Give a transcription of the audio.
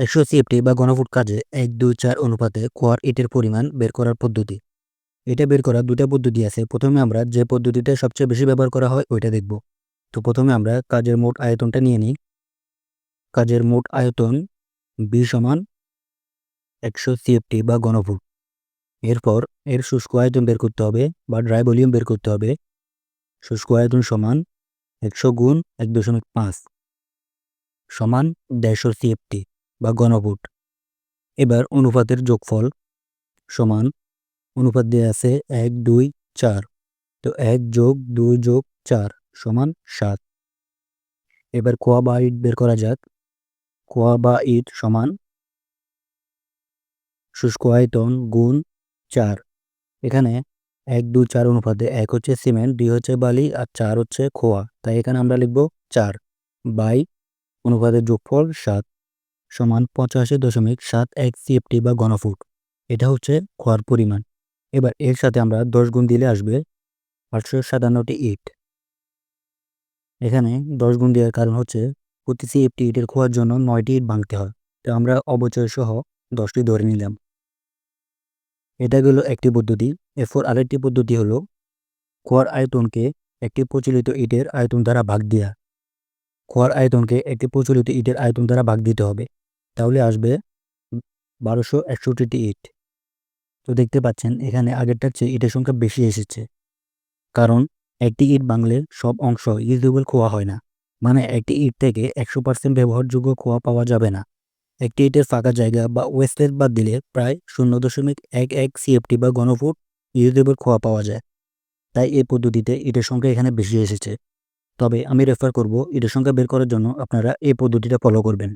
একশো সিএফটি বা ঘনফুট কাজে এক, দুই, চার অনুপাতে কোয়ার ইটের পরিমাণ বের করার পদ্ধতি। এটা বের করার দুটা পদ্ধতি আছে। প্রথমে আমরা যে পদ্ধতিটা সবচেয়ে বেশি ব্যবহার করা হয় ওইটা দেখব। তো প্রথমে আমরা কাজের মোট আয়তনটা নিয়ে নিই। কাজের মোট আয়তন বি সমান একশো সিএফটি বা ঘনফুট। এরপর এর শুষ্ক আয়তন বের করতে হবে বা ড্রাই ভলিউম বের করতে হবে। শুষ্ক আয়তন সমান একশো গুণ এক দশমিক পাঁচ সমান দেড়শো সিএফটি বা ঘনফুট এবার অনুপাতের যোগফল সমান, অনুপাত দেওয়া আছে এক, দুই, চার। তো এক যোগ দুই যোগ চার সমান সাত। এবার কোয়া বা ইট বের করা যাক। কোয়া বা ইট সমান শুষ্ক আয়তন গুণ চার। এখানে এক, দুই, চার অনুপাতে এক হচ্ছে সিমেন্ট, দুই হচ্ছে বালি আর চার হচ্ছে খোয়া। তাই এখানে আমরা লিখব চার বাই অনুপাতের যোগফল সাত। সমান পঁচাশি দশমিক সাত এক সিএফটি বা ঘনফুট। এটা হচ্ছে খোয়ার পরিমাণ। এবার এর সাথে আমরা দশ গুণ দিলে আসবে আটশো সাতান্নটি ইট। এখানে দশ গুণ দেওয়ার কারণ হচ্ছে প্রতি সিএফটি ইটের খোয়ার জন্য নয়টি ইট ভাঙতে হয়। তো আমরা অবচয় সহ দশটি ধরে নিলাম। এটা গেল একটি পদ্ধতি। এরপর আরেকটি পদ্ধতি হলো খোয়ার আয়তনকে একটি প্রচলিত ইটের আয়তন দ্বারা ভাগ দেওয়া খোয়ার আয়তনকে একটি প্রচলিত ইটের আয়তন দ্বারা ভাগ দিতে হবে। তাহলে আসবে বারোশো একষট্টিটি ইট তো দেখতে পাচ্ছেন, এখানে আগেরটার চেয়ে ইটের সংখ্যা বেশি এসেছে। কারণ একটি ইট বাংলে সব অংশ ইউজেবল খোয়া হয় না। মানে একটি ইট থেকে একশো পার্সেন্ট ব্যবহারযোগ্য খোয়া পাওয়া যাবে না। একটি ইটের ফাঁকা জায়গা বা ওয়েস্টেজ বাদ দিলে প্রায় শূন্য দশমিক এক এক সিএফটি বা ঘনফুট ইউজেবল খোয়া পাওয়া যায়। তাই এই পদ্ধতিতে ইটের সংখ্যা এখানে বেশি এসেছে। তবে আমি রেফার করব ইটের সংখ্যা বের করার জন্য আপনারা এই পদ্ধতিটা ফলো করবেন।